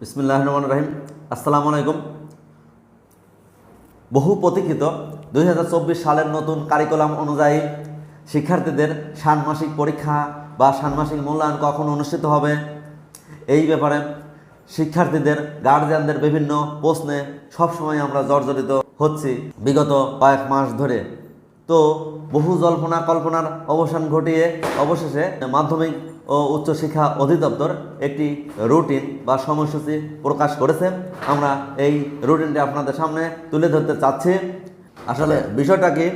বিসমুল্লাহ রহমান রাহিম আসসালামু আলাইকুম বহু প্রতীক্ষিত দুই হাজার চব্বিশ সালের নতুন কারিকুলাম অনুযায়ী শিক্ষার্থীদের ষান্মাসিক পরীক্ষা বা ষান্মাসিক মূল্যায়ন কখন অনুষ্ঠিত হবে? এই ব্যাপারে শিক্ষার্থীদের গার্জিয়ানদের বিভিন্ন প্রশ্নে সবসময় আমরা জর্জরিত হচ্ছি। বিগত কয়েক মাস ধরে তো বহু জল্পনা কল্পনার অবসান ঘটিয়ে অবশেষে মাধ্যমিক ও উচ্চশিক্ষা অধিদপ্তর একটি রুটিন বা সময়সূচি প্রকাশ করেছে। আমরা এই রুটিনটি আপনাদের সামনে তুলে ধরতে চাচ্ছি। আসলে বিষয়টা কি?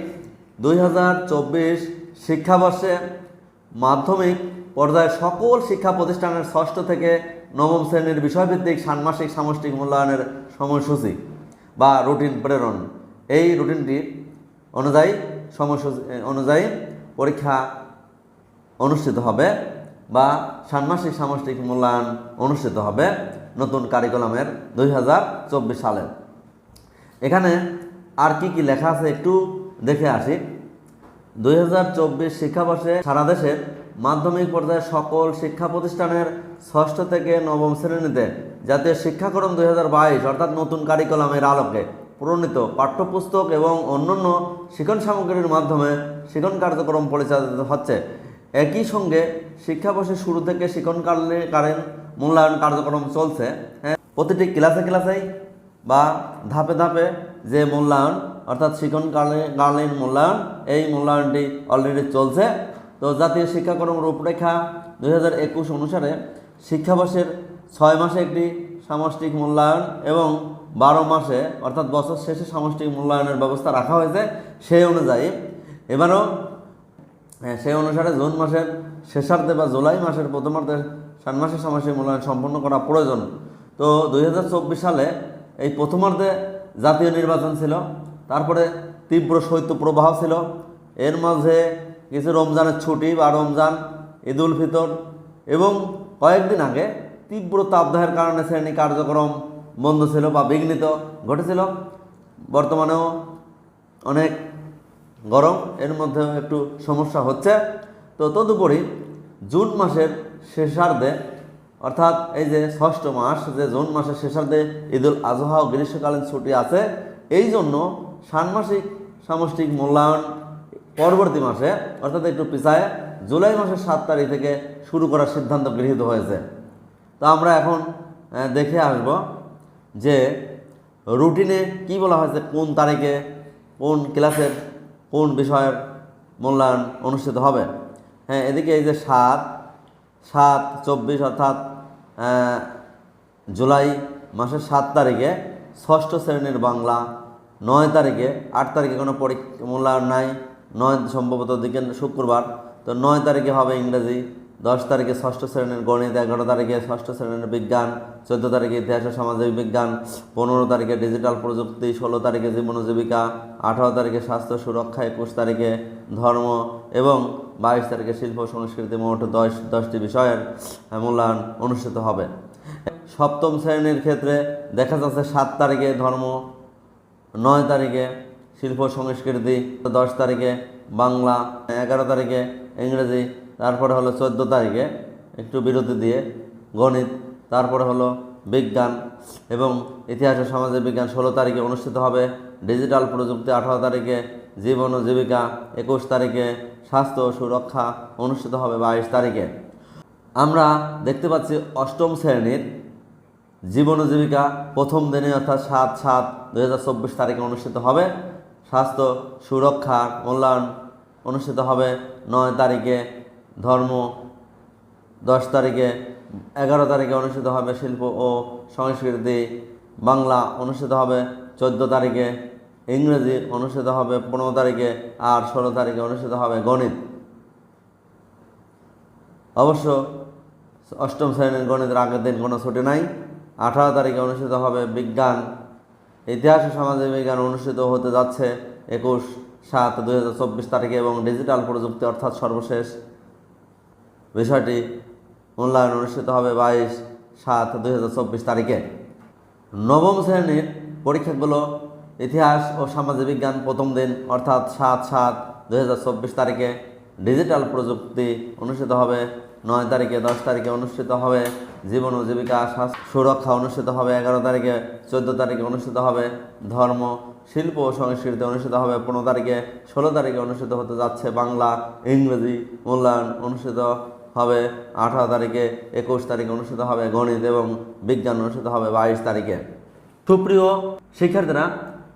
দুই হাজার চব্বিশ শিক্ষাবর্ষে মাধ্যমিক পর্যায়ে সকল শিক্ষা প্রতিষ্ঠানের ষষ্ঠ থেকে নবম শ্রেণির বিষয়ভিত্তিক ষান্মাসিক সামষ্টিক মূল্যায়নের সময়সূচি বা রুটিন প্রেরণ। এই রুটিনটি অনুযায়ী সময়সূচি অনুযায়ী পরীক্ষা অনুষ্ঠিত হবে বা ষান্মাসিক সামষ্টিক মূল্যায়ন অনুষ্ঠিত হবে নতুন কারিকুলামের দুই হাজার চব্বিশ সালে এখানে আর কি কি লেখা আছে একটু দেখে আসি। দুই হাজার চব্বিশ শিক্ষাবর্ষে সারা দেশের মাধ্যমিক পর্যায়ে সকল শিক্ষা প্রতিষ্ঠানের ষষ্ঠ থেকে নবম শ্রেণীতে জাতীয় শিক্ষাক্রম দুই হাজার বাইশ, অর্থাৎ নতুন কারিকুলামের আলোকে প্রণীত পাঠ্যপুস্তক এবং অন্যান্য শিক্ষণ সামগ্রীর মাধ্যমে শিক্ষণ কার্যক্রম পরিচালিত হচ্ছে। একই সঙ্গে শিক্ষাবর্ষের শুরু থেকে শিক্ষণকালীন মূল্যায়ন কার্যক্রম চলছে। হ্যাঁ প্রতিটি ক্লাসে ক্লাসেই বা ধাপে ধাপে যে মূল্যায়ন, অর্থাৎ শিক্ষণকালীন মূল্যায়ন, এই মূল্যায়নটি অলরেডি চলছে। তো জাতীয় শিক্ষাক্রম রূপরেখা দুই হাজার একুশ অনুসারে শিক্ষাবর্ষের ছয় মাসে একটি সামষ্টিক মূল্যায়ন এবং বারো মাসে, অর্থাৎ বছর শেষে সামষ্টিক মূল্যায়নের ব্যবস্থা রাখা হয়েছে সেই অনুযায়ী। এবারও হ্যাঁ সেই অনুসারে জুন মাসের শেষার্ধে বা জুলাই মাসের প্রথমার্ধে ষান্মাসিক সামাসিক মূল্যায়ন সম্পন্ন করা প্রয়োজন। তো দু হাজার চব্বিশ সালে এই প্রথমার্ধে জাতীয় নির্বাচন ছিল, তারপরে তীব্র শৈত্যপ্রবাহ ছিল। এর মাঝে কিছু রমজানের ছুটি বা রমজান ঈদ উল ফিতর এবং কয়েকদিন আগে তীব্র তাপদাহের কারণে শ্রেণি কার্যক্রম বন্ধ ছিল বা বিঘ্নিত, ঘটেছিল। বর্তমানেও অনেক গরম, এর মধ্যেও একটু সমস্যা হচ্ছে। তো তদুপরি জুন মাসের শেষার্ধে, অর্থাৎ এই যে ষষ্ঠ মাস, যে জুন মাসের শেষার্ধে ঈদুল আজহা ও গ্রীষ্মকালীন ছুটি আছে, এই জন্য ষান্মাসিক সামষ্টিক মূল্যায়ন পরবর্তী মাসে, অর্থাৎ একটু পিছায় জুলাই মাসের সাত তারিখ থেকে শুরু করার সিদ্ধান্ত গৃহীত হয়েছে। তো আমরা এখন দেখে আসব যে রুটিনে কি বলা হয়েছে কোন তারিখে কোন ক্লাসের কোন বিষয়ের মূল্যায়ন অনুষ্ঠিত হবে? হ্যাঁ এদিকে এই যে সাত সাত, চব্বিশ অর্থাৎ জুলাই মাসের সাত তারিখে ষষ্ঠ শ্রেণির বাংলা, নয় তারিখে আট তারিখে কোনো পরীক্ষা মূল্যায়ন নাই, নয় সম্ভবত দিকে শুক্রবার, তো নয় তারিখে হবে ইংরেজি দশ তারিখে ষষ্ঠ শ্রেণির গণিত, এগারো তারিখে ষষ্ঠ শ্রেণির বিজ্ঞান, চোদ্দ তারিখে ইতিহাস সামাজিক বিজ্ঞান, পনেরো তারিখে ডিজিটাল প্রযুক্তি, ষোলো তারিখে জীবন জীবিকা আঠারো তারিখে স্বাস্থ্য সুরক্ষা, একুশ তারিখে ধর্ম এবং বাইশ তারিখে শিল্প সংস্কৃতি মোট দশ, দশটি বিষয়ের মূল্যায়ন অনুষ্ঠিত হবে। সপ্তম শ্রেণির ক্ষেত্রে দেখা যাচ্ছে সাত তারিখে ধর্ম, নয় তারিখে শিল্প সংস্কৃতি, দশ তারিখে বাংলা, এগারো তারিখে ইংরেজি তারপরে হলো চোদ্দ তারিখে একটু বিরতি দিয়ে গণিত, তারপরে হলো বিজ্ঞান এবং ইতিহাস ও সামাজিক বিজ্ঞান ষোলো তারিখে অনুষ্ঠিত হবে ডিজিটাল প্রযুক্তি, আঠারো তারিখে জীবন ও জীবিকা, একুশ তারিখে স্বাস্থ্য সুরক্ষা অনুষ্ঠিত হবে বাইশ তারিখে। আমরা দেখতে পাচ্ছি অষ্টম শ্রেণির জীবন ও জীবিকা প্রথম দিনে অর্থাৎ সাত সাত চব্বিশ তারিখে অনুষ্ঠিত হবে। স্বাস্থ্য, সুরক্ষা মূল্যায়ন অনুষ্ঠিত হবে নয় তারিখে ধর্ম, দশ তারিখে, এগারো তারিখে অনুষ্ঠিত হবে শিল্প ও সংস্কৃতি, বাংলা অনুষ্ঠিত হবে চোদ্দ তারিখে, ইংরেজি অনুষ্ঠিত হবে পনেরো তারিখে, আর ষোলো তারিখে অনুষ্ঠিত হবে গণিত। অবশ্য অষ্টম শ্রেণির গণিতের আগের দিন কোনো ছুটি নাই। আঠারো তারিখে অনুষ্ঠিত হবে বিজ্ঞান। ইতিহাস ও সামাজিক বিজ্ঞান অনুষ্ঠিত হতে যাচ্ছে একুশ সাত দুই তারিখে এবং ডিজিটাল প্রযুক্তি অর্থাৎ সর্বশেষ বিষয়টি মূল্যায়ন অনুষ্ঠিত হবে বাইশ সাত দুই তারিখে। নবম শ্রেণির পরীক্ষাগুলো ইতিহাস ও সামাজিক বিজ্ঞান প্রথম দিন, অর্থাৎ সাত সাত দুই তারিখে ডিজিটাল প্রযুক্তি অনুষ্ঠিত হবে। নয় তারিখে দশ তারিখে অনুষ্ঠিত হবে। জীবন ও জীবিকা সুরক্ষা অনুষ্ঠিত হবে। এগারো তারিখে চোদ্দ তারিখে অনুষ্ঠিত হবে। ধর্ম, শিল্প ও সংস্কৃতি অনুষ্ঠিত হবে। পনেরো তারিখে ষোলো তারিখে অনুষ্ঠিত হতে যাচ্ছে বাংলা, ইংরেজি, মূল্যায়ন অনুষ্ঠিত হবে আঠারো তারিখে, একুশ তারিখে অনুষ্ঠিত হবে গণিত এবং বিজ্ঞান অনুষ্ঠিত হবে বাইশ তারিখে। সুপ্রিয় শিক্ষার্থীরা,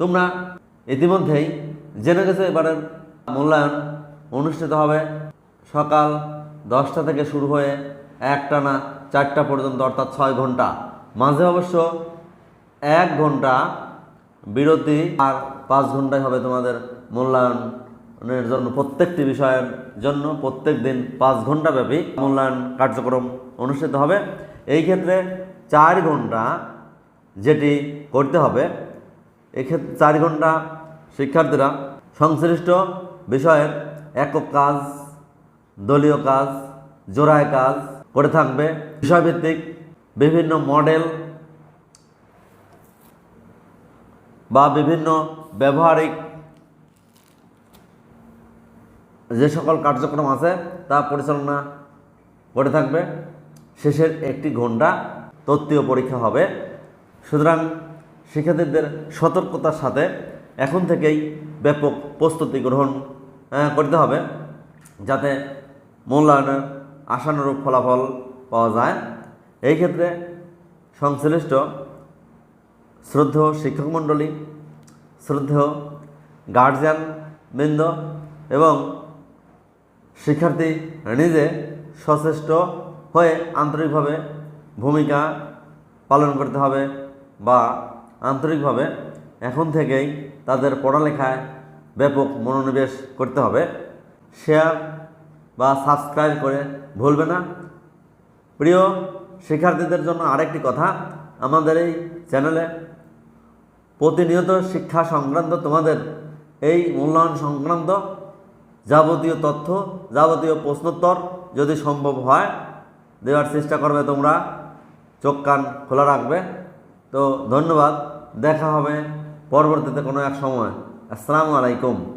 তোমরা ইতিমধ্যেই জেনে গেছো এবারের মূল্যায়ন অনুষ্ঠিত হবে সকাল দশটা থেকে শুরু হয়ে একটানা চারটা পর্যন্ত, অর্থাৎ ছয় ঘণ্টা। মাঝে অবশ্য এক ঘণ্টা বিরতি আর পাঁচ ঘন্টায় হবে তোমাদের মূল্যায়নের জন্য প্রত্যেকটি বিষয়ের জন্য প্রত্যেক দিন পাঁচ ঘণ্টা ব্যাপী মূল্যায়ন কার্যক্রম অনুষ্ঠিত হবে। এই ক্ষেত্রে চার ঘণ্টা যেটি করতে হবে এক্ষেত্রে চার ঘণ্টা শিক্ষার্থীরা সংশ্লিষ্ট বিষয়ের একক কাজ, দলীয় কাজ, জোড়ায় কাজ করে থাকবে। বিষয়ভিত্তিক বিভিন্ন মডেল বা বিভিন্ন ব্যবহারিক যে সকল কার্যক্রম আছে, তা পরিচালনা করে থাকবে। শেষের একটি ঘণ্টা তত্ত্বীয় পরীক্ষা হবে। সুতরাং শিক্ষার্থীদের সতর্কতার সাথে এখন থেকেই ব্যাপক প্রস্তুতি গ্রহণ করতে হবে, যাতে মূল্যায়নের আশানুরূপ ফলাফল পাওয়া যায়। এই ক্ষেত্রে সংশ্লিষ্ট শ্রদ্ধেয় শিক্ষক মণ্ডলী শ্রদ্ধেয় গার্জিয়ান বৃন্দ এবং শিক্ষার্থী নিজে সচেষ্ট হয়ে আন্তরিকভাবে ভূমিকা পালন করতে হবে বা আন্তরিকভাবে এখন থেকেই তাদের পড়ালেখায় ব্যাপক মনোনিবেশ করতে হবে। শেয়ার বা সাবস্ক্রাইব করে ভুলবে না। প্রিয় শিক্ষার্থীদের জন্য আরেকটি কথা, আমাদের এই চ্যানেলে প্রতিনিয়ত শিক্ষা সংক্রান্ত তোমাদের এই মূল্যায়ন সংক্রান্ত যাবতীয় তথ্য, যাবতীয় প্রশ্নোত্তর যদি সম্ভব হয়, দেওয়ার চেষ্টা করবে তোমরা। চোখ, কান খোলা রাখবে। তো ধন্যবাদ। দেখা হবে পরবর্তীতে কোনো এক সময়। আসসালামু আলাইকুম।